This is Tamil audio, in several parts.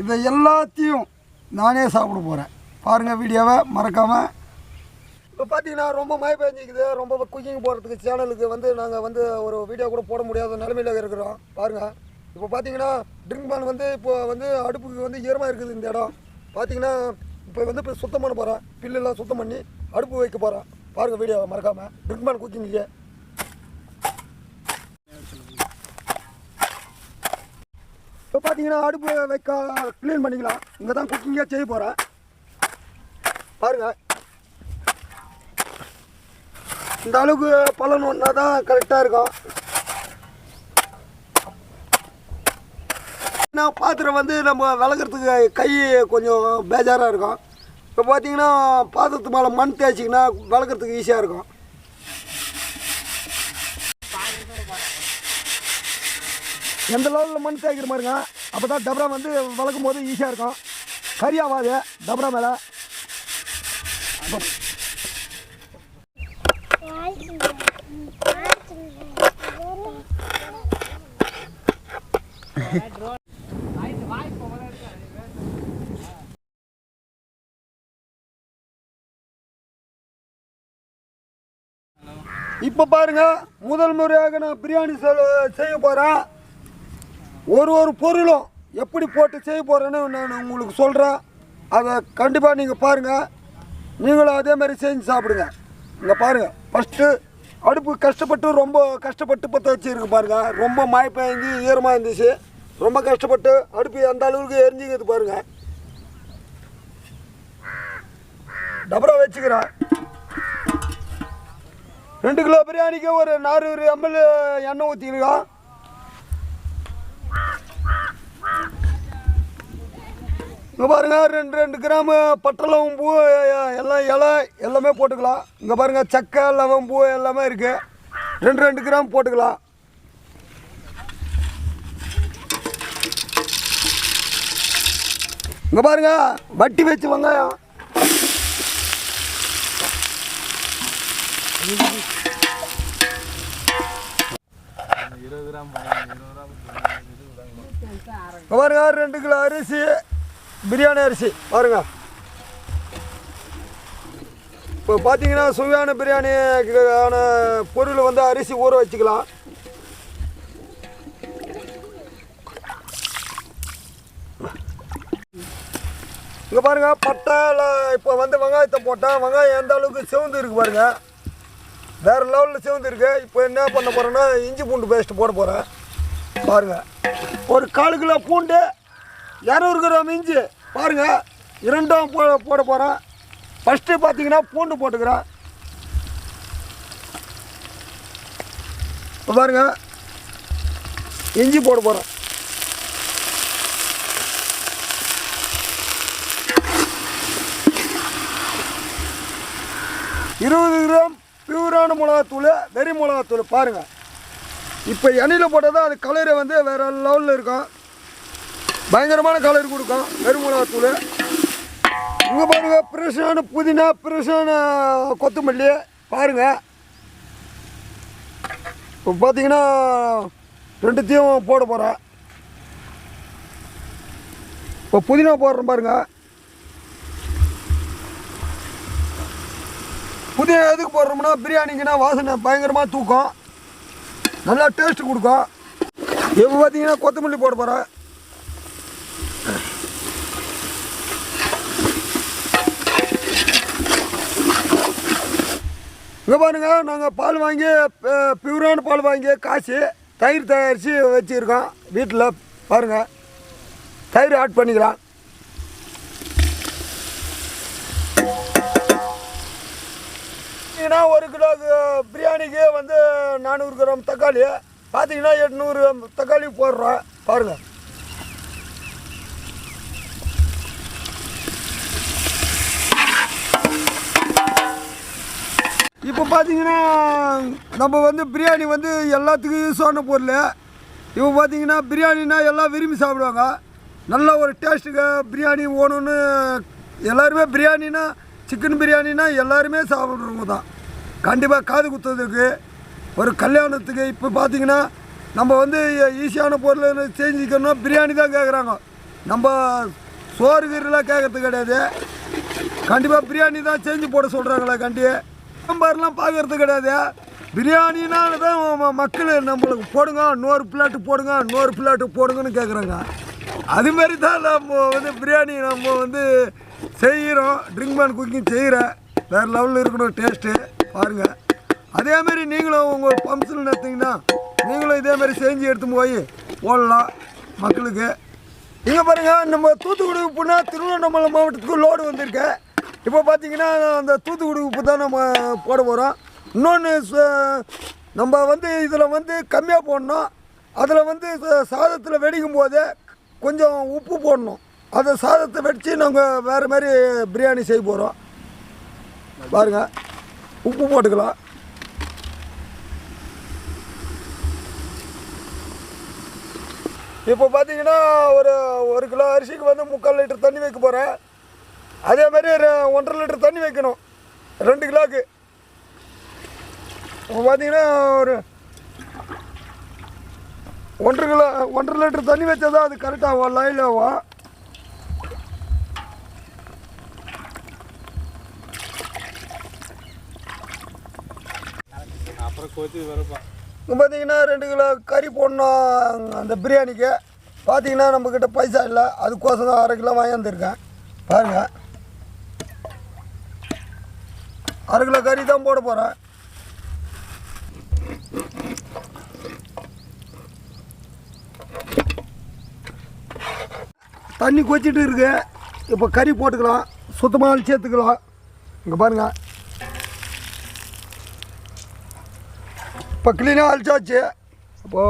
இதை எல்லாத்தையும் நானே சாப்பிட போகிறேன் பாருங்கள் வீடியோவை மறக்காமல் இப்போ பார்த்தீங்கன்னா ரொம்ப மழை பெஞ்சிக்குது. ரொம்ப குக்கிங் போகிறதுக்கு சேனலுக்கு வந்து நாங்கள் வந்து ஒரு வீடியோ கூட போட முடியாத நிலமையில இருக்கிறோம். பாருங்கள் இப்போ பார்த்தீங்கன்னா ட்ரிங்க் பேன் வந்து இப்போ வந்து அடுப்புக்கு வந்து ஈரமாக இருக்குது இந்த இடம். பார்த்தீங்கன்னா இப்போ வந்து இப்போ சுத்தம் பண்ண போகிறேன் பில்லுலாம் சுத்தம் பண்ணி அடுப்பு வைக்க போகிறேன் பாருங்கள் வீடியோவை மறக்காமல் ட்ரிங்க் பேன் குக்கிங்க்கு இப்போ பார்த்தீங்கன்னா அடுப்பு வைக்க க்ளீன் பண்ணிக்கலாம். இங்கே தான் குக்கிங்காக செய்ய போகிறேன் பாருங்கள் இந்த அளவுக்கு பலன் ஒன்றா தான் கரெக்டாக இருக்கும். ஏன்னா பாத்திரம் வந்து நம்ம விளக்குறதுக்கு கை கொஞ்சம் பேஜாராக இருக்கும். இப்போ பார்த்தீங்கன்னா பாத்திரத்து மேலே மண் தேய்ச்சிங்கன்னா விளக்குறதுக்கு ஈஸியாக இருக்கும். எந்த லெவலில் மண் தேய்க்கிற மாதிரிங்க அப்போ தான் டபரா வந்து வளர்க்கும் போது ஈஸியாக இருக்கும். கரியாகாது டபரா மேலே. இப்போ பாருங்க முதல் முறையாக நான் பிரியாணி செ- செய்ய போகிறேன் ஒரு ஒரு பொருளும் எப்படி போட்டு செய்ய போகிறேன்னு நான் உங்களுக்கு சொல்கிறேன் அதை கண்டிப்பாக நீங்கள் பாருங்கள் நீங்களும் அதே மாதிரி செஞ்சு சாப்பிடுங்க. இங்கே பாருங்கள் ஃபஸ்ட்டு அடுப்பு கஷ்டப்பட்டு ரொம்ப கஷ்டப்பட்டு பற்ற வச்சுருக்கு பாருங்கள் ரொம்ப மழை பெஞ்சு ஈரமாக இருந்துச்சு. ரொம்ப கஷ்டப்பட்டு அடுப்பு அந்த அளவுக்கு எரிஞ்சுக்கிறது பாருங்கள் டபரா வச்சுக்கிறேன். ரெண்டு கிலோ பிரியாணிக்கு ஒரு நானூறு எம்எல் எண்ணெய் ஊற்றிக்கலாம் இங்கே பாருங்கள் ரெண்டு ரெண்டு கிராமு பட்டளவும் பூ எல்லாம் இலை எல்லாமே போட்டுக்கலாம். இங்கே பாருங்க சக்கை லவம் பூ எல்லாமே இருக்குது ரெண்டு ரெண்டு கிராம் போட்டுக்கலாம். இங்கே பாருங்க வட்டி வச்சு வெங்காயம். பாருங்க ரெண்டு கிலோ அரிசி. பிரியாணி அரிசி பாருங்க. இப்போ பார்த்தீங்கன்னா சுவையான பிரியாணிக்கான பொருள் வந்து அரிசி ஊற வச்சுக்கலாம். இங்கே பாருங்க பட்டை இப்போ வந்து வெங்காயத்தை போட்டால் வெங்காயம் எந்த அளவுக்கு சிவந்து இருக்குது பாருங்கள் வேறு லெவலில் சிவந்து இருக்குது இப்போ என்ன பண்ண போகிறேன்னா இஞ்சி பூண்டு பேஸ்ட்டு போட போகிறேன் பாருங்கள் ஒரு கால் கிலோ பூண்டு இரநூறு கிராம் இஞ்சி. பாருங்கள் இரண்டும் போ போட போகிறேன் ஃபஸ்ட்டு பார்த்தீங்கன்னா பூண்டு போட்டுக்கிறேன். இப்போ பாருங்கள் இஞ்சி போட போகிறேன் இருபது கிராம் பியூரான மிளகாத்தூள் வெறி மிளகாத்தூள் பாருங்கள் இப்போ எண்ணெயில் போட்டால் தான் அது கலரை வந்து வேறு லெவலில் இருக்கும். பயங்கரமான கலர் கொடுக்கும். கருமிளகாத்தூள் இங்கே பாருங்கள் ஃப்ரெஷ்ஷான புதினா ஃப்ரெஷ்ஷான கொத்தமல்லி. பாருங்கள் இப்போ பார்த்தீங்கன்னா ரெண்டுத்தையும் போட போகிறேன் இப்போ புதினா போடுறோம் பாருங்கள் புதினா எதுக்கு போடுறோம்னா பிரியாணிக்குன்னா வாசனை பயங்கரமாக தூக்கும். நல்லா டேஸ்ட் கொடுக்கும். இப்போ பார்த்தீங்கன்னா கொத்தமல்லி போட போகிறேன் இங்கே பாருங்கள் நாங்கள் பால் வாங்கி பியூரான பால் வாங்கி காய்ச்சி தயிர் தயாரித்து வச்சுருக்கோம் வீட்டில் பாருங்கள் தயிர் ஆட் பண்ணிக்கலாம். பார்த்தீங்கன்னா ஒரு கிலோ பிரியாணிக்கு வந்து நானூறு கிராம் தக்காளி. பார்த்தீங்கன்னா எட்நூறு தக்காளி போடுறோம். பாருங்கள் இப்போ பார்த்தீங்கன்னா நம்ம வந்து பிரியாணி வந்து எல்லாத்துக்கும் யூஸான பொருள். இப்போ பார்த்தீங்கன்னா பிரியாணினா எல்லாம் விரும்பி சாப்பிடுவாங்க. நல்ல ஒரு டேஸ்ட்டுக்கு பிரியாணி ஓணுன்னு எல்லாருமே பிரியாணினா சிக்கன் பிரியாணினா எல்லாருமே சாப்பிட்றவங்க தான். கண்டிப்பாக காது குத்துறதுக்கு ஒரு கல்யாணத்துக்கு இப்போ பார்த்தீங்கன்னா நம்ம வந்து ஈஸியான பொருள் செஞ்சுக்கணும் பிரியாணி தான் கேட்குறாங்க நம்ம சோறு கீரெலாம் கேட்கறது கிடையாது. கண்டிப்பாக பிரியாணி தான் செஞ்சு போட சொல்கிறாங்களே கண்டி. சாம்பார்லாம் பார்க்கறது கிடையாது. பிரியாணினால தான் மக்கள் நம்மளுக்கு போடுங்க இன்னொரு பிளாட்டு போடுங்க இன்னொரு பிளாட்டு போடுங்கன்னு கேட்குறாங்க அதுமாரி தான் நம்ம வந்து பிரியாணி நம்ம வந்து செய்கிறோம் ட்ரிங்க் மேன் குக்கிங் செய்கிறேன் வேறு லெவலில் இருக்கணும் டேஸ்ட்டு பாருங்கள் அதேமாரி நீங்களும் உங்கள் ஃபங்க்ஷன் நடத்திங்கன்னா நீங்களும் இதேமாரி செஞ்சு எடுத்து போய் போடலாம் மக்களுக்கு. இங்கே பாருங்கள் நம்ம தூத்துக்குடி உப்புனா திருவண்ணாமலை மாவட்டத்துக்கு லோடு வந்திருக்கு. இப்போ பார்த்தீங்கன்னா அந்த தூத்துக்குடி உப்பு தான் நம்ம போட போகிறோம் இன்னொன்று நம்ம வந்து இதில் வந்து கம்மியாக போடணும். அதில் வந்து சாதத்தில் வெடிக்கும் போது கொஞ்சம் உப்பு போடணும். அதை சாதத்தை வெடித்து நாங்கள் வேறு மாதிரி பிரியாணி செய்ய போகிறோம் பாருங்கள் உப்பு போட்டுக்கலாம். இப்போ பார்த்தீங்கன்னா ஒரு ஒரு கிலோ அரிசிக்கு வந்து முக்கால் லிட்டர் தண்ணி வைக்க போகிறேன் அதே மாதிரி ஒன்றரை லிட்டர் தண்ணி வைக்கணும். ரெண்டு கிலோக்கு இப்போ பார்த்தீங்கன்னா ஒரு ஒன்றரை கிலோ ஒன்றரை லிட்டர் தண்ணி வச்சா தான் அது கரெக்டாகும் லைன் ஆகும் பார்த்தீங்கன்னா ரெண்டு கிலோ கறி போடணும் அந்த பிரியாணிக்கு. பார்த்தீங்கன்னா நம்மக்கிட்ட பைசா இல்லை. அதுக்கோசம் தான் அரை கிலோ வாங்கியிருக்கேன் பாருங்கள் அரை கிலோ கறி தான் போட போகிறேன் தண்ணி கொச்சிட்டு இருக்கு. இப்போ கறி போட்டுக்கலாம். சுத்தமாக சேர்த்துக்கலாம். இங்கே பாருங்கள் இப்போ க்ளீனாக அழிச்சாச்சு. இப்போ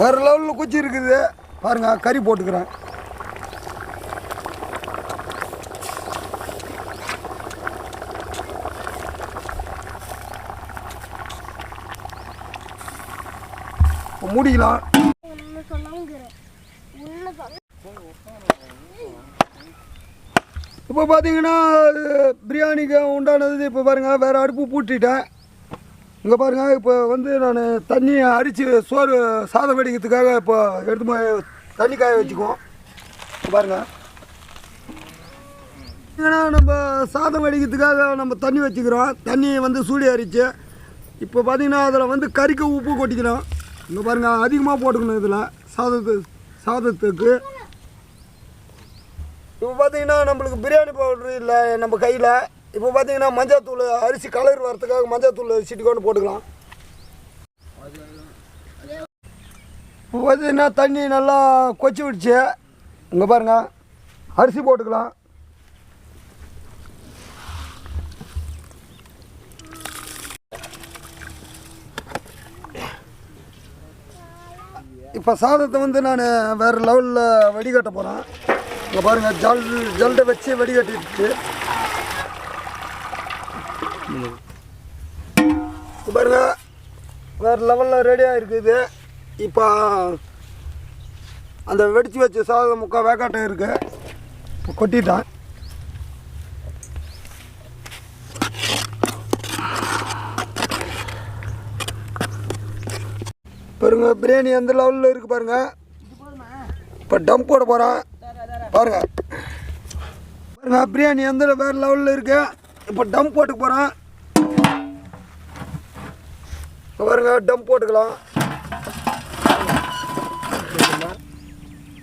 வேறு லெவலில் குச்சி இருக்குது. பாருங்கள் கறி போட்டுக்கிறேன். மூடிக்கலாம் இப்போ பார்த்தீங்கன்னா பிரியாணிக்கு உண்டானது இப்போ பாருங்கள் வேறு அடுப்பு பூட்டிட்டேன். இங்கே பாருங்கள் இப்போ வந்து நான் தண்ணி அரிச்சு சோறு சாதம் வடிக்கிறதுக்காக இப்போ எடுத்து போய் தண்ணி காய வச்சுக்குவோம். இப்போ பாருங்கள் ஏன்னா நம்ம சாதம் வடிக்கிறதுக்காக நம்ம தண்ணி வச்சுக்கிறோம். தண்ணி வந்து சூடி அரிச்சு இப்போ பார்த்தீங்கன்னா அதில் வந்து கறிக்கு உப்பு கொட்டிக்கிறோம் இங்கே பாருங்கள் அதிகமாக போட்டுக்கணும் இதில். சாதத்து சாதத்துக்கு. இப்போ பார்த்தீங்கன்னா நம்மளுக்கு பிரியாணி பவுட்ரு இல்லை நம்ம கையில். இப்போ பார்த்தீங்கன்னா மஞ்சள்தூள் அரிசி கலர் வரதுக்காக மஞ்சள்தூள் சிட்டிக்கொண்டு போட்டுக்கலாம். இப்போ பார்த்தீங்கன்னா தண்ணி நல்லா கொச்சி விடுச்சு. இங்கே பாருங்கள் அரிசி போட்டுக்கலாம். இப்போ சாதத்தை வந்து நான் வேறு லெவலில் வடிகட்ட போகிறேன். இங்கே பாருங்கள் ஜல் ஜல்டை வச்சு வடிகட்டிடுச்சு இப்போ பாருங்க வேறு லெவலில் ரெடியாக இருக்குது இப்போ அந்த வெடித்து வச்ச சாதம் முக்கால் வேக்காட்டம் இருக்குது இப்போ கொட்டிட்டேன். பாருங்க பிரியாணி எந்த லெவலில் இருக்குது பாருங்க. இப்போ டம் போட போகிறேன் பாருங்க. பாருங்க பிரியாணி எந்த வேறு லெவலில் இருக்கு. இப்போ டம் போட்டுக்கு போகிறேன் பாருங்க டம் போட்டுக்கலாம்.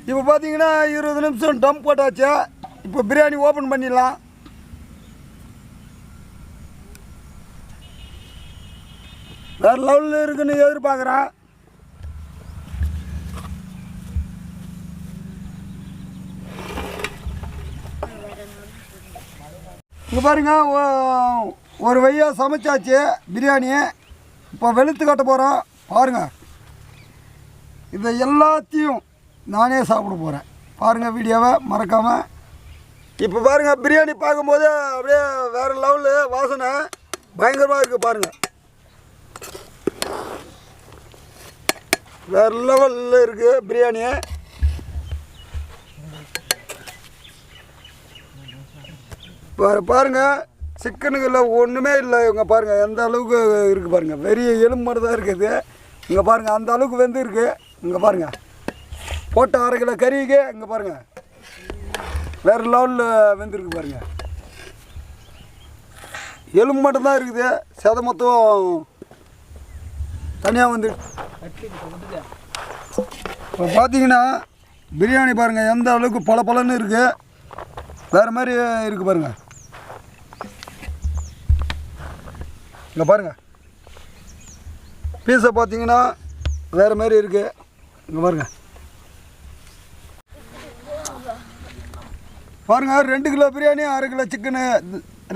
இப்போ பார்த்தீங்கன்னா இருபது நிமிஷம் டம் போட்டாச்சு. இப்போ பிரியாணி ஓப்பன் பண்ணிடலாம். வேறு லெவலில் இருக்குன்னு எதிர்பார்க்குறேன். இங்கே பாருங்க ஒரு வையா சமைச்சாச்சு பிரியாணி. இப்போ வெளுத்து கட்ட போகிறோம் பாருங்கள் இதை எல்லாத்தையும் நானே சாப்பிட போகிறேன் பாருங்கள் வீடியோவை மறக்காமல் இப்போ பாருங்கள் பிரியாணி பார்க்கும்போது அப்படியே வேறு லெவலு வாசனை. பயங்கரமாக இருக்குது பாருங்கள் வேறு லெவலில் இருக்குது பிரியாணி. பாரு பாருங்க சிக்கனுக்குள்ள ஒன்றுமே இல்லை. இவங்க பாருங்கள் எந்த அளவுக்கு இருக்குது பாருங்கள் பெரிய எலும்பு மாதிரி தான் இருக்குது. இங்கே பாருங்கள் அந்த அளவுக்கு வெந்திருக்கு இங்கே பாருங்கள் போட்ட அரை கிலோ கறிக்கு இங்கே பாருங்கள் வேறு லெவலில் வெந்திருக்கு பாருங்கள் எலும்பு மட்டும்தான் இருக்குது. செத மொத்தம் தனியாக வந்து இப்போ பார்த்தீங்கன்னா பிரியாணி பாருங்கள் எந்த அளவுக்கு பல பலன்னு இருக்குது வேறு மாதிரி இருக்குது பாருங்கள் இங்கே பாருங்கள் பீஸை பார்த்தீங்கன்னா வேறு மாதிரி இருக்குது இங்கே பாருங்கள் பாருங்கள் ரெண்டு கிலோ பிரியாணி அரை கிலோ சிக்கனு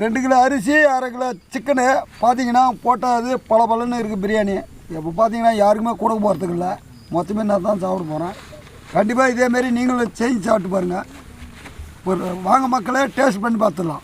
ரெண்டு கிலோ அரிசி அரை கிலோ சிக்கனு பார்த்தீங்கன்னா போட்டால் அது பல பலன்னு இருக்குது பிரியாணி. இப்போ பார்த்தீங்கன்னா யாருக்குமே கூட போகிறதுக்கு இல்லை. மொத்தமே நான் தான் சாப்பிட போகிறேன் கண்டிப்பாக இதேமாரி நீங்களும் செஞ்சு சாப்பிட்டு பாருங்கள் ஒரு வாங்க மக்களே டேஸ்ட் பண்ணி பார்த்துடலாம்.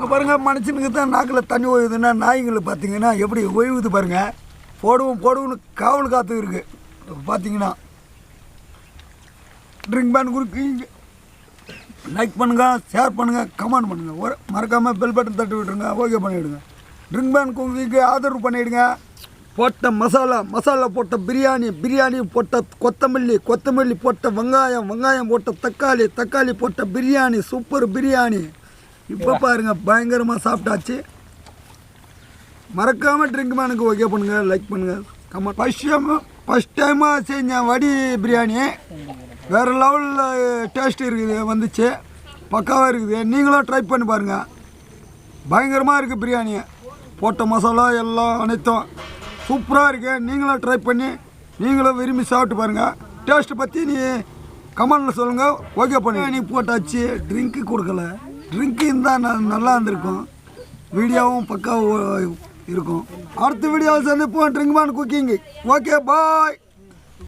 இப்போ பாருங்கள் மனுஷனுக்கு தான் நாக்கில் தண்ணி ஓய்வுதுன்னா நாய்ங்களை பார்த்தீங்கன்னா எப்படி ஓய்வுது பாருங்கள் போடுவோம் போடுவோம்னு காவல் காத்து இருக்குது பார்த்தீங்கன்னா ட்ரிங்க் பேன் குறுக்கு லைக் பண்ணுங்கள் ஷேர் பண்ணுங்கள் கமெண்ட் பண்ணுங்கள் ஒரு மறக்காமல் பெல் பட்டன் தட்டி விட்டுருங்க ஓகே பண்ணிவிடுங்க ட்ரிங்க் பேன் குங்கிக்கு ஆதரவு பண்ணிவிடுங்க போட்ட மசாலா மசாலா போட்ட பிரியாணி பிரியாணி போட்ட கொத்தமல்லி கொத்தமல்லி போட்ட வெங்காயம் வெங்காயம் போட்ட தக்காளி தக்காளி போட்ட பிரியாணி சூப்பர் பிரியாணி. இப்போ பாருங்க பயங்கரமாக சாப்பிட்டாச்சு மறக்காமல் ட்ரிங்க் மேனுக்கு ஓகே பண்ணுங்கள் லைக் பண்ணுங்கள் கமெண்ட் ஃபஸ்ட் டைம் ஃபஸ்ட் டைமாக செஞ்ச வடி பிரியாணி. வேறு லெவலில் டேஸ்ட் இருக்குது வந்துச்சு. பக்காவாக இருக்குது. நீங்களும் ட்ரை பண்ணி பாருங்கள் பயங்கரமாக இருக்குது பிரியாணி. போட்ட மசாலா எல்லாம் அனைத்தும் சூப்பராக இருக்குது நீங்களும் ட்ரை பண்ணி நீங்களும் விரும்பி சாப்பிட்டு பாருங்கள் டேஸ்ட்டு பற்றி நீ கமெண்டில் சொல்லுங்கள் ஓகே பண்ணி. நீ போட்டாச்சு ட்ரிங்க்கு கொடுக்கல. ட்ரிங்க் இருந்தால் நல்லா இருந்திருக்கும். வீடியோவும் பக்காவும் இருக்கும். அடுத்த வீடியோவில் சந்திப்போம். Drink man cooking okay bye.